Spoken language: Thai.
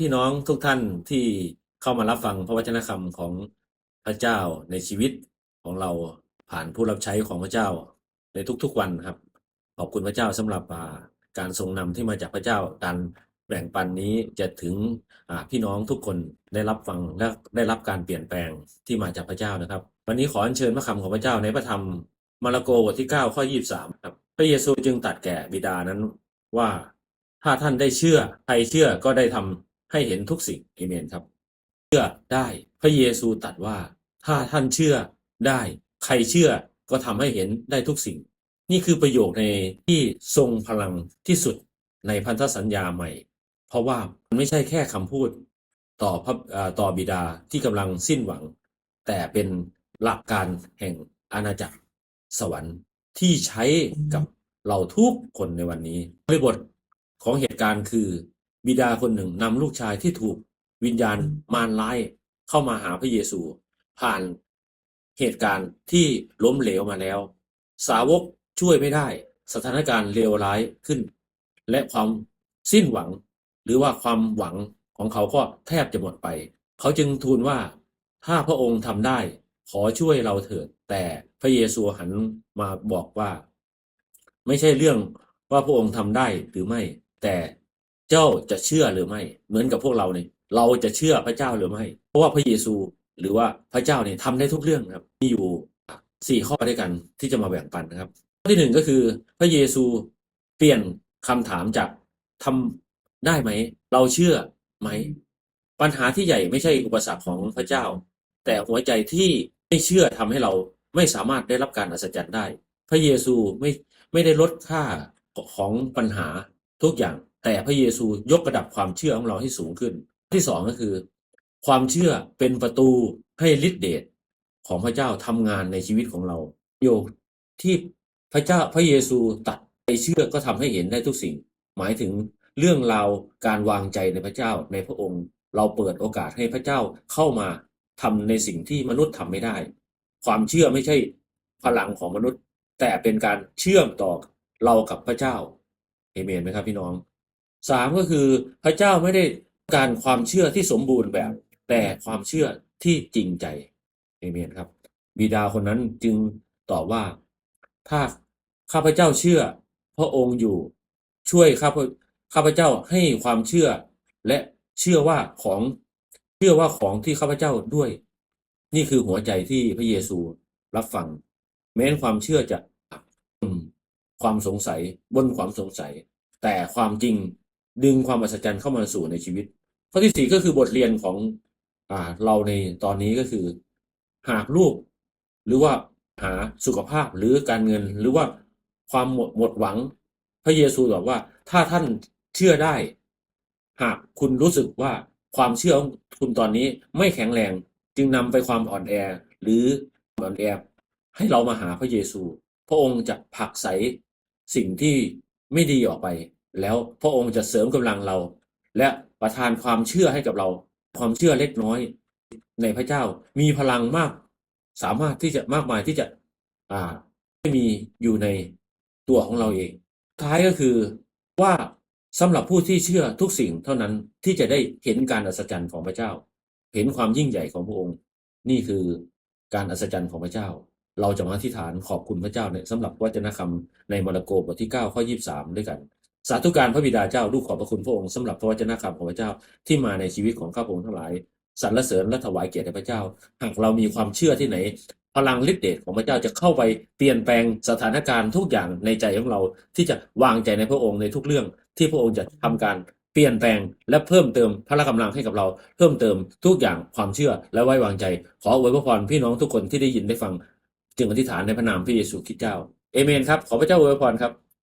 พี่น้องทุกท่านที่เข้ามารับฟังพระวจนะคำของพระเจ้าในชีวิตของเราผ่านผู้รับใช้ของพระเจ้าในทุกๆวันครับ ขอบคุณพระเจ้าสำหรับาการทรงนำที่มาจากพระเจ้าการแบ่งปันนี้จะถึงพี่น้องทุกคนได้รับฟังและได้รับการเปลี่ยนแปลงที่มาจากพระเจ้านะครับ วันนี้ขออัญเชิญพระคำของพระเจ้าในพระธรรมมาระโกบทที่9ข้อ23ครับพระเยซูจึงตัดแก่บิดานั้นว่าถ้าท่านได้เชื่อใครเชื่อก็ได้ทำ ให้เห็นทุกสิ่งเอเมนครับเชื่อได้พระเยซูตรัสว่า ถ้าท่านเชื่อได้ ใครเชื่อก็ทำให้เห็นได้ทุกสิ่ง นี่คือประโยคในที่ทรงพลังที่สุดในพันธสัญญาใหม่ เพราะว่ามันไม่ใช่แค่คำพูดต่อพระต่อบิดาที่กำลังสิ้นหวัง แต่เป็นหลักการแห่งอาณาจักรสวรรค์ที่ใช้กับเราทุกคนในวันนี้บริบทของเหตุการณ์คือ บิดาคนหนึ่งนำลูกชายที่ถูกวิญญาณมารร้ายเข้ามาหาพระเยซู ผ่านเหตุการณ์ที่ล้มเหลวมาแล้ว สาวกช่วยไม่ได้ สถานการณ์เลวร้ายขึ้น และความสิ้นหวัง หรือว่าความหวังของเขาก็แทบจะหมดไป เขาจึงทูลว่าถ้าพระองค์ทำได้ ขอช่วยเราเถิด แต่พระเยซูหันมาบอกว่า ไม่ใช่เรื่องว่าพระองค์ทำได้หรือไม่ แต่ เจ้าจะเชื่อหรือไม่ เหมือนกับพวกเราเนี่ยเราจะเชื่อพระเจ้าหรือไม่ เพราะว่าพระเยซูหรือว่าพระเจ้าเนี่ยทำได้ทุกเรื่องครับมีอยู่สี่ข้อด้วยกันที่จะมาแบ่งปันนะครับ ข้อที่หนึ่งก็คือพระเยซูเปลี่ยนคำถามจากทำได้ไหม เราเชื่อไหม ปัญหาที่ใหญ่ไม่ใช่อุปสรรคของพระเจ้า แต่หัวใจที่ไม่เชื่อทำให้เราไม่สามารถได้รับการอัศจรรย์ได้ พระเยซูไม่ไม่ได้ลดค่าของปัญหาทุกอย่าง แต่พระเยซูยกระดับความเชื่อของเราให้สูงขึ้น ที่สองก็คือ ความเชื่อเป็นประตูให้ฤทธิเดชของพระเจ้าทำงานในชีวิตของเราโยคที่พระเจ้าพระเยซูตัดไปเชื่อก็ทำให้เห็นได้ทุกสิ่ง หมายถึงเรื่องราวการวางใจในพระเจ้าในพระองค์ เราเปิดโอกาสให้พระเจ้าเข้ามาทำในสิ่งที่มนุษย์ทำไม่ได้ ความเชื่อไม่ใช่พลังของมนุษย์ แต่เป็นการเชื่อมต่อเรากับพระเจ้าเอเมนไหมครับพี่น้อง สามก็คือพระเจ้าไม่ได้การความเชื่อที่สมบูรณ์แบบ แต่ความเชื่อที่จริงใจเอเมนครับ บิดาคนนั้นจึงตอบว่า ถ้าข้าพเจ้าเชื่อ พระองค์อยู่ช่วยข้าพข้าพเจ้าให้ความเชื่อ และเชื่อว่าของเชื่อว่าของที่ข้าพเจ้าด้วย นี่คือหัวใจที่พระเยซูรับฟัง แม้นความเชื่อจะอืมความสงสัยบนความสงสัย แต่ความจริง ดึงความอัศจรรย์เข้ามาสู่ในชีวิต ข้อที่สี่ก็คือบทเรียนของอ่าเราในตอนนี้ก็คือ หากลูกหรือว่าหาสุขภาพหรือการเงินหรือว่าความหมดหมดหวัง พระเยซูบอกว่าถ้าท่านเชื่อได้ หากคุณรู้สึกว่าความเชื่อของคุณตอนนี้ไม่แข็งแรง จึงนำไปความอ่อนแอ หรืออ่อนแอให้เรามาหาพระเยซู พระองค์จะผลักไสสิ่งที่ไม่ดีออกไป แล้วพระองค์จะเสริมกำลังเรา และประทานความเชื่อให้กับเรา ความเชื่อเล็กน้อย ในพระเจ้ามีพลังมาก สามารถที่จะมากมายที่จะ อ่าไม่มีอยู่ในตัวของเราเอง ท้ายก็คือว่าสำหรับผู้ที่เชื่อทุกสิ่งเท่านั้นที่จะได้เห็นการอัศจรรย์ของพระเจ้า เห็นความยิ่งใหญ่ของพระองค์ นี่คือการอัศจรรย์ของพระเจ้า เราจะมาอธิษฐานขอบคุณพระเจ้าเนี่ยสำหรับวจนะคำในมาระโกบทที่9ข้อ23 ด้วยกัน สาธุการพระบิดาเจ้าลูกขอบพระคุณพระองค์สำหรับพระวจนะคำของพระเจ้าที่มาในชีวิตของข้าพระองค์ทั้งหลายสรรเสริญและถวายเกียรติพระเจ้า หากเรามีความเชื่อที่ไหน พลังฤทธิ์เดชของพระเจ้าจะเข้าไปเปลี่ยนแปลงสถานการณ์ทุกอย่างในใจของเราที่จะวางใจในพระองค์ในทุกเรื่อง ที่พระองค์จะทำการเปลี่ยนแปลงและเพิ่มเติมพละกำลังให้กับเรา เพิ่มเติมทุกอย่างความเชื่อและไว้วางใจ ขออวยพรพี่น้องทุกคนที่ได้ยินได้ฟัง จึงอธิษฐานในพระนามพระเยซูคริสต์เจ้าเอเมนครับขอพระเจ้าอวยพรครับ